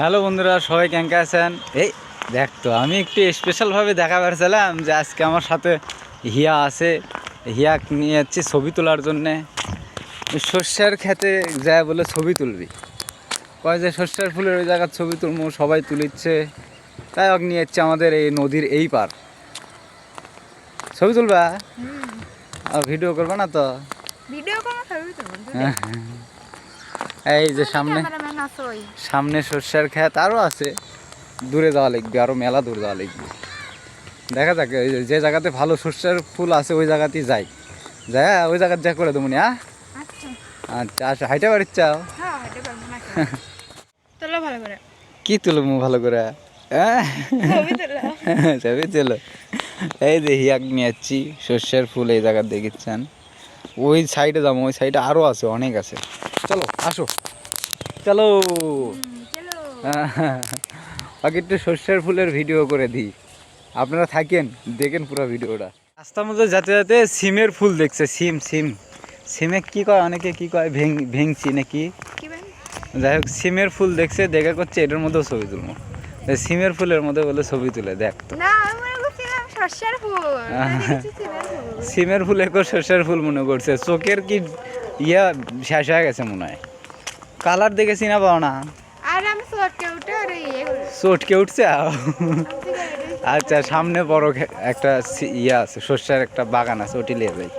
Hello বন্ধুরা সবাই কেমন আছেন? এই দেখ তো আমি একটু স্পেশালভাবে দেখা পারছিলাম যে আজকে আমার সাথে হিয়া আছে। হিয়া নিয়ে যাচ্ছি ছবি তোলার জন্যে। শস্যের খেতে যায় বলে ছবি তুলবি। কয় যে শস্যের ফুলের ওই জায়গার ছবি তুলবো সবাই তুলিচ্ছে। তাই ওকে নিয়ে যাচ্ছে আমাদের এই নদীর এই পার ছবি তুলবা? আর ভিডিও করবে না তো? ভিডিও হ্যাঁ, এই যে সামনে। সামনে সর্ষের ক্ষেত আরও আছে। দূরে যাওয়া লাগবে আরও মেলা দূর যাওয়া লাগবে। দেখা যাক যে- জায়গাতে ভালো সর্ষের ফুল আছে ওই জায়গাতেই যাই। যা ওই জায়গার যা করে তুমি হ্যাঁ আচ্ছা। আচ্ছা আচ্ছা হাইটা বাড়ির চাও? হ্যাঁ করে। কি তুলবো ভালো করে? হ্যাঁ? ছবি চলো এই যে হিয়াক নিয়ে যাচ্ছি সর্ষের ফুল এই জায়গার দেখিচ্ছেন। ওই সাইডে যাব ওই সাইডে আরও আছে অনেক আছে। চলো আসো। চলো। আগে একটু সর্ষের ফুলের ভিডিও করে দিই। আপনারা থাকেন দেখেন পুরো ভিডিওটা রাস্তার মধ্যে যাতে যাতে সিমের ফুল দেখছে সিম সিম। সিমে কি কয় অনেকে কি কয় ভেং ভেংচি নাকি? যাই হোক সিমের ফুল দেখছে দেখা করছে এটার মধ্যেও ছবি তুলবো। সিমের ফুলের মধ্যে বলে ছবি তুলে দেখ তো। সিমের ফুল। সিমের সর্ষের ফুল মনে করছে। চোখের কি ইয়া শেষ হয়ে গেছে মনে হয়। কালার দেখে চিনা পাও না। আর আমি শর্টকে উঠে আর ইয়ে উঠছে? আচ্ছা সামনে বড় একটা ইয়ে আছে শস্যের একটা বাগান আছে ওটি নিয়ে যাই।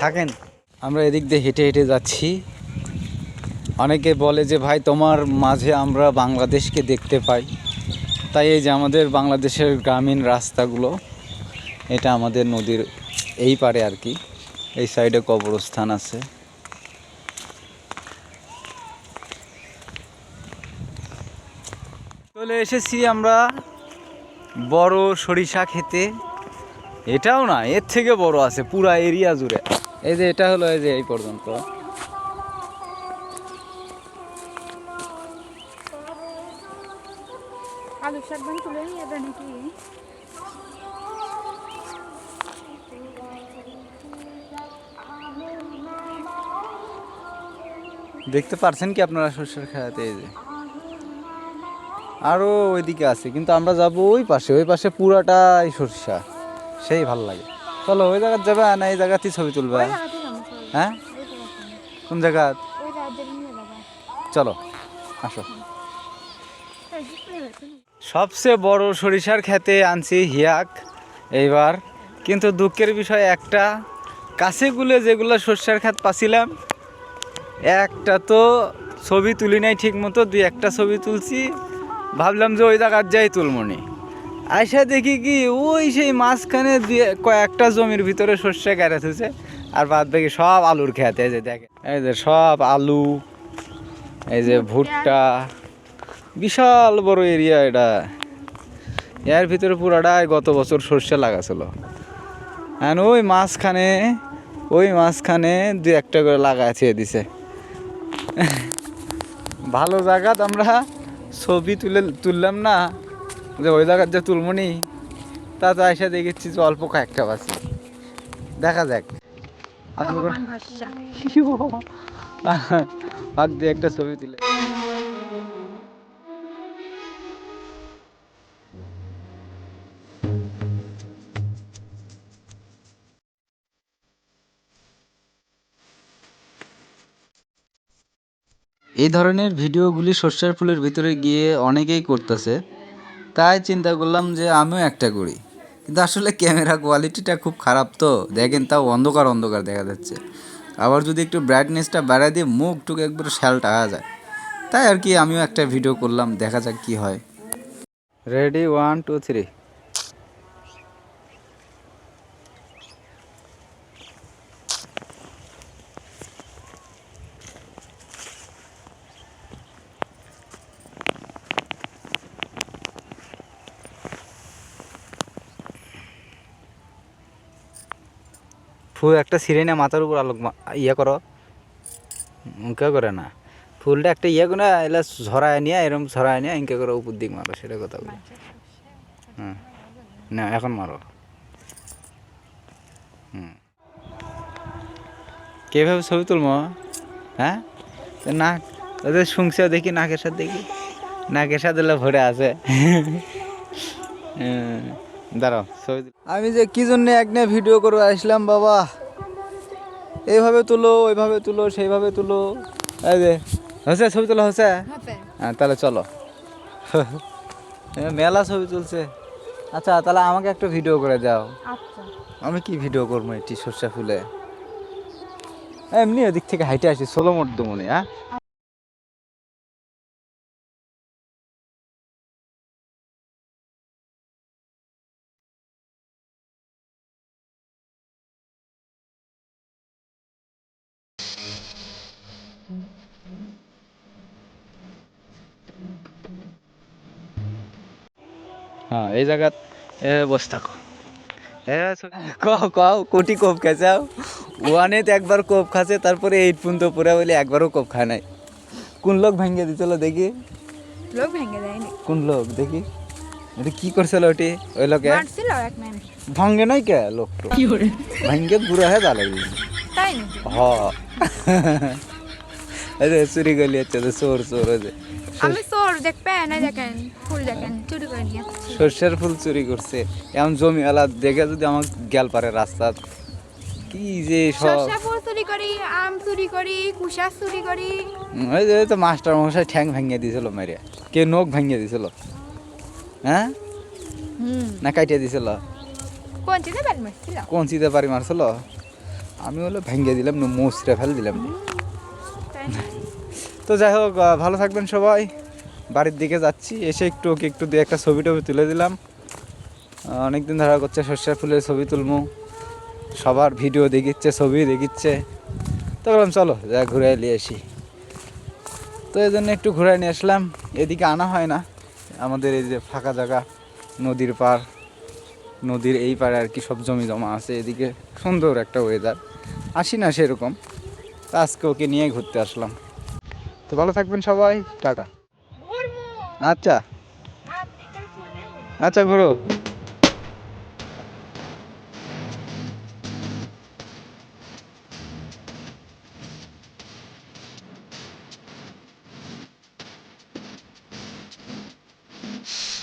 থাকেন? আমরা এদিক দিয়ে হেঁটে হেঁটে যাচ্ছি। অনেকে বলে যে ভাই তোমার মাঝে আমরা বাংলাদেশকে দেখতে পাই। তাই এই যে আমাদের বাংলাদেশের গ্রামীণ রাস্তাগুলো এটা আমাদের নদীর এই পারে আর কি। এই সাইডে কবরস্থান আছে। চলে এসেছি আমরা বড় সরিষা খেতে। এটাও না এর থেকে বড় আছে পুরা এরিয়া জুড়ে। এই যে এটা হলো এই যে এই পর্যন্ত। দেখতে পারছেন কি আপনারা সর্ষের খেয়াতে এই যে? আরও ওইদিকে আছে কিন্তু আমরা যাব ওই পাশে ওই পাশে পুরাটাই সরিষা। সেই ভালো লাগে। চলো ওই জায়গায় যাবে না এই জায়গাতেই ছবি তুলবে? হ্যাঁ? কোন জায়গা? চলো আসো। সবচেয়ে বড় সরিষার খেতে আনছি হিয়াক এইবার। কিন্তু দুঃখের বিষয় একটা কাছেগুলো যেগুলো সরষার খেত পাছিলাম একটা তো ছবি তুলি নাই ঠিক মতো দুই একটা ছবি তুলছি। ভাবলাম যে ওই জায়গার যাই তুলমনি আইসা দেখি কি, ওই সেই মাঝখানে দুই কয়েকটা জমির ভিতরে সর্ষে গাড়ে থুছে আর বাদ বাকি সব আলুর খেত যে দেখে এই যে সব আলু, এই যে ভুট্টা, বিশাল বড় এরিয়া এটা। এর ভিতরে পুরাটাই গত বছর সর্ষে লাগাছিল। হ্যাঁ ওই মাঝখানে ওই মাঝখানে দু একটা করে লাগাইছে দিছে। ভালো জায়গাত আমরা ছবি তুলে তুললাম না যে ওই জায়গার যে তুলমনি তা তো এসে দেখেছি যে অল্প কয়েকটা বাসি দেখা যাক। আপনি ভাগ দিয়ে একটা ছবি তুলে। এই ধরনের ভিডিওগুলি সর্ষের ফুলের ভিতরে গিয়ে অনেকেই করতেছে। তাই চিন্তা করলাম যে আমিও একটা করি। কিন্তু আসলে ক্যামেরা কোয়ালিটিটা খুব খারাপ তো। দেখেন তাও অন্ধকার অন্ধকার দেখা যাচ্ছে। আবার যদি একটু ব্রাইটনেসটা বাড়ায় দিয়ে মুখ টুক একবার শ্যালটা আয়া যায়। তাই আর কি আমিও একটা ভিডিও করলাম, দেখা যাক কি হয়। রেডি ওয়ান টু থ্রি ফুল একটা ছিঁড়ে না মাথার উপর আলোক ইয়ে করো। উনকে করে না। ফুলটা একটা ইয়ে করে এলা ঝরায় নিয়ে এরকম ঝরায় নিয়ে ইনকে করে উপর দিক মারো সেটা কথা বলি। হুম। না এখন মারো। হুম। কেভাবে ছবি তুলবো? হ্যাঁ? নাক ওদের শুনছে দেখি নাকের সাথে দেখি। নাকের সাথে ভরে আছে। হ্যাঁ, দাঁড়াও আমি যে কি জন্য একনে ভিডিও করে আসলাম বাবা। এইভাবে তুলো ওইভাবে তুলো সেইভাবে তুলো। এই যে হচ্ছে ছবি তোলা হচ্ছে হ্যাঁ তাহলে চলো। মেলা ছবি তুলছে। আচ্ছা তাহলে আমাকে একটা ভিডিও করে দাও। আচ্ছা। আমি কি ভিডিও করব এটি সর্ষা ফুলে? এমনি ওদিক থেকে হাইটে আসি ষোলো মোট মনে হ্যাঁ? হ্যাঁ এই জায়গাত এ বসে থাকো। কও কও কোটি কোপ খাইছাও ওয়ানে তো একবার কোপ খাচ্ছে তারপরে এইট পর্যন্ত পরে বলে একবারও কোপ খায় নাই। কোন লোক ভেঙে দিছিল দেখি? লোক ভেঙে দেয়নি। কোন লোক দেখি? এটা কি করছিল ওটি ওই লোকে? ভাঙ্গে নাই কে লোকটো ভাঙ্গে বুড়ো হয়ে যা লাগলি তাই হ। চুরি গলি হচ্ছে তো চোর চোর যে আমি চোর দেখেন ফুল দেখেন চুরি করে নিয়ে সর্ষের ফুল চুরি করছে। এমন জমিওয়ালা দেখে যদি আমার গেল পারে রাস্তা কি যে সব। ফুল চুরি করি আম চুরি করি কুশা চুরি করি। ওই যে তো মাস্টার মশাই ঠ্যাং ভেঙে দিয়েছিল মেরে। কে নখ ভেঙে দিয়েছিল। হ্যাঁ? হুম। না কাটিয়ে দিয়েছিল। কোন চিনে বেল মারছিল। কোন চিতে পারি মারছিল। আমি হলো ভেঙে দিলাম মুসরে ফেলে দিলাম? তো যাই হোক ভালো থাকবেন সবাই। বাড়ির দিকে যাচ্ছি এসে একটু ওকে একটু দিয়ে একটা ছবি টবি তুলে দিলাম। আহ, অনেকদিন ধরা করছে সর্ষের ফুলের ছবি তুলমু। সবার ভিডিও দেখিচ্ছে ছবি দেখিচ্ছে। তো বললাম চলো যা ঘুরে নিয়ে আসি। তো এই জন্য একটু ঘুরে নিয়ে আসলাম। এদিকে আনা হয় না। আমাদের এই যে ফাঁকা জায়গা নদীর পার নদীর এই পারে আর কি সব জমি জমা আছে। এদিকে সুন্দর একটা ওয়েদার আসি না সেরকম। তো আজকে ওকে নিয়ে ঘুরতে আসলাম। তো ভালো থাকবেন সবাই টাটা। আচ্ছা। আচ্ছা ঘুরো।